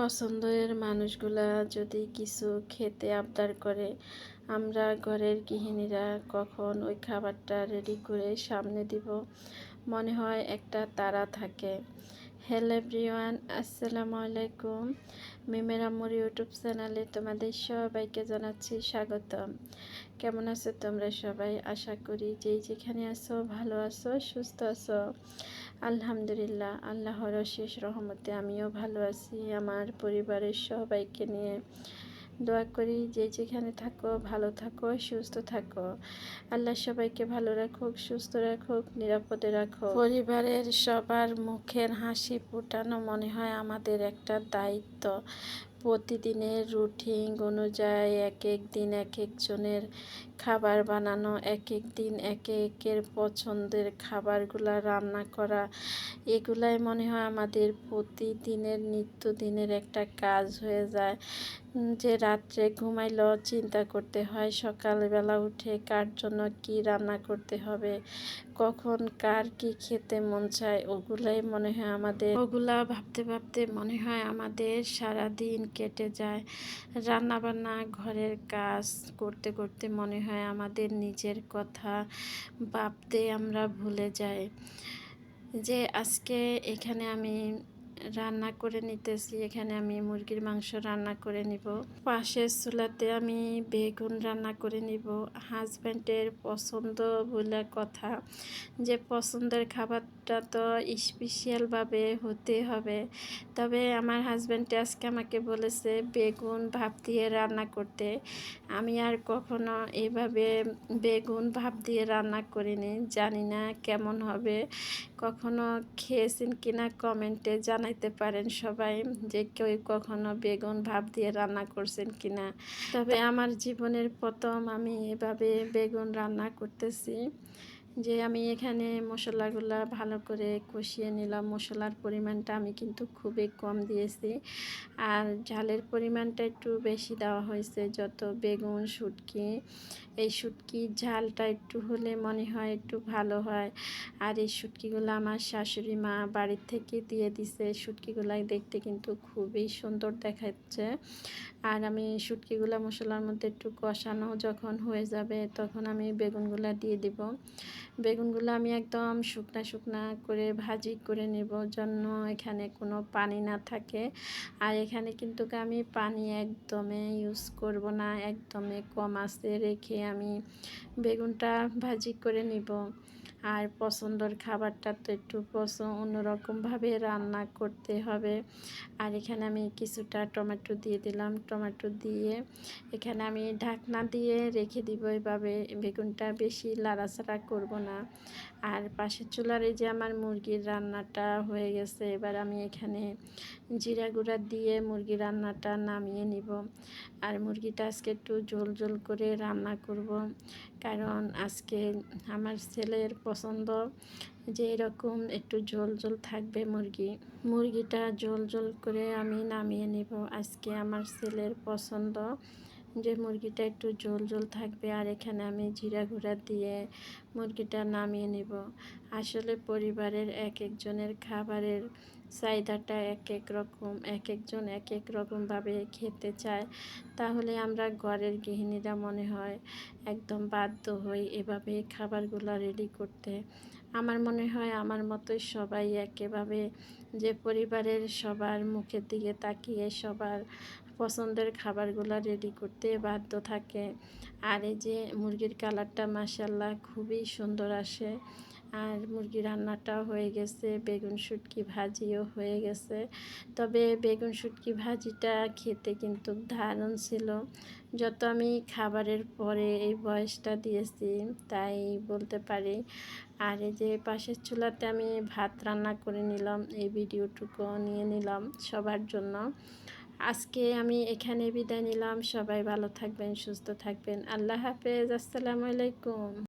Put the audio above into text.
পছন্দের মানুষগুলা যদি কিছু খেতে আবদার করে, আমরা ঘরের গৃহিণীরা কখন ওই খাবারটা রেডি করে সামনে দিব? মনে হয় একটা তারা থাকে। হ্যালো এভরিওয়ান আসসালামু আলাইকুম। মিমের আম্মুর ইউটিউব চ্যানেলে তোমাদের সবাইকে জানাচ্ছি স্বাগতম। কেমন আছো তোমরা সবাই? আশা করি যেই যেখানে আছো, ভালো আছো, সুস্থ আছো। আলহামদুলিল্লাহ, আল্লাহর শেষ রহমতে আমিও ভালো আছি। আমার পরিবারের সবাইকে নিয়ে দোয়া করি, যে যেখানে থাকো, ভালো থাকো, সুস্থ থাকো। আল্লাহ সবাইকে ভালো রাখুক, সুস্থ রাখুক, নিরাপদে রাখো পরিবারের সবার মুখের হাসি ফুটানো মনে হয় আমাদের একটা দায়িত্ব। প্রতিদিনের রুটিন অনুযায়ী এক এক দিন এক একজনের খাবার বানানো এক এক দিন এক একের পছন্দের খাবারগুলা রান্না করা, এগুলাই মনে হয় আমাদের প্রতিদিনের নিত্যদিনের একটা কাজ হয়ে যায়। যে রাত্রে ঘুমাইলেও চিন্তা করতে হয় সকালবেলা উঠে কার জন্য কি রান্না করতে হবে, কখন কার কি খেতে মন চায়, ওগুলাই মনে হয় আমাদের, ওগুলা ভাবতে ভাবতে মনে হয় আমাদের সারা দিন কেটে যায়। রান্না বান্না ঘরের কাজ করতে করতে মনে হয় আমাদের নিজের কথা ভাবতে আমরা ভুলে যাই। যে আজকে এখানে আমি রান্না করে নিতেছি। এখানে আমি মুরগির মাংস রান্না করে নিব। পাশের চুলাতে আমি বেগুন রান্না করে নিব। হাজব্যান্ডের পছন্দ বলে কথা। যে পছন্দের খাবারটা তো স্পেশালভাবে হতে হবে। তবে আমার হাজব্যান্ডে আজকে আমাকে বলেছে, বেগুন ভাপ দিয়ে রান্না করতে। আমি আর কখনো এভাবে বেগুন ভাপ দিয়ে রান্না করিনি। জানি না কেমন হবে। কখনো খেয়েছেন কিনা কমেন্টে জানাইতে পারেন সবাই, যে কেউ কখনো বেগুন ভাব দিয়ে রান্না করছেন কিনা। তবে আমার জীবনের প্রথম আমি এভাবে বেগুন রান্না করতেছি। যে আমি এখানে মশলাগুলো ভালো করে কষিয়ে নিলাম। মশলার পরিমাণটা আমি কিন্তু খুবই কম দিয়েছি। আর ঝালের পরিমাণটা একটু বেশি দেওয়া হয়েছে, যত বেগুন, শুটকি। এই শুটকি ঝালটা একটু হলে মনে হয় একটু ভালো হয়। আর এই শুটকিগুলো আমার শাশুড়ি মা বাড়ির থেকে দিয়ে দিছে। শুটকিগুলাই দেখতে কিন্তু খুবই সুন্দর দেখাচ্ছে। আর আমি শুটকিগুলো মশলার মধ্যে একটু কষানো যখন হয়ে যাবে, তখন আমি বেগুনগুলা দিয়ে দিব। বেগুনগুলো আমি একদম শুকনা শুকনা করে ভাজি করে নেব জন্য এখানে কোনো পানি না থাকে। আর এখানে কিন্তু আমি পানি একদমে ইউজ করব না, একদমে কম আস্তে রেখে আমি বেগুনটা ভাজি করে নিব। আর পছন্দর খাবারটা তো একটু পছন্দ অন্যরকমভাবে রান্না করতে হবে। আর এখানে আমি কিছুটা টমেটো দিয়ে দিলাম। টমেটো দিয়ে এখানে আমি ঢাকনা দিয়ে রেখে দিব এভাবে। বেগুনটা বেশি লাড়াচাড়া করব না। আর পাশের চুলার এই যে আমার মুরগির রান্নাটা হয়ে গেছে, এবার আমি এখানে জিরা গুঁড়া দিয়ে মুরগি রান্নাটা নামিয়ে নিব। আর মুরগিটা আজকে একটু ঝোল ঝোল করে রান্না করব। কারণ আজকে আমার ছেলের পছন্দ যে এরকম একটু জল জল থাকবে মুরগি। মুরগিটা জল জল করে আমি নামিয়ে নেব। আজকে আমার ছেলের পছন্দ যে মুরগিটা একটু ঝোল ঝোল থাকবে আর এখানে আমি জিরা গুঁড়া দিয়ে মুরগিটা নামিয়ে নেব। আসলে পরিবারের এক একজনের খাবারের চাহিদাটা এক এক রকম, এক একজন এক এক রকমভাবে খেতে চায়। তাহলে আমরা ঘরের গৃহিণীরা মনে হয় একদম বাধ্য হই এভাবে খাবারগুলো রেডি করতে। আমার মনে হয় আমার মতোই সবাই একেভাবে যে পরিবারের সবার মুখের দিকে তাকিয়ে সবার পছন্দের খাবারগুলো রেডি করতে বাধ্য থাকে। আর এই যে মুরগির কালারটা মাসাল্লাহ খুবই সুন্দর আসে। আর মুরগি রান্নাটাও হয়ে গেছে, বেগুন শুটকি ভাজিও হয়ে গেছে। তবে বেগুন শুটকি ভাজিটা খেতে কিন্তু দারুণ ছিল। যত আমি খাবারের পরে এই বয়সটা দিয়েছি, তাই বলতে পারি। আর এই যে পাশের চুলাতে আমি ভাত রান্না করে নিলাম, এই ভিডিওটুকু নিয়ে নিলাম সবার জন্য। আজকে আমি এখানে বিদায় নিলাম। সবাই ভালো থাকবেন সুস্থ থাকবেন। আল্লাহ হাফেজ। আসসালামু আলাইকুম।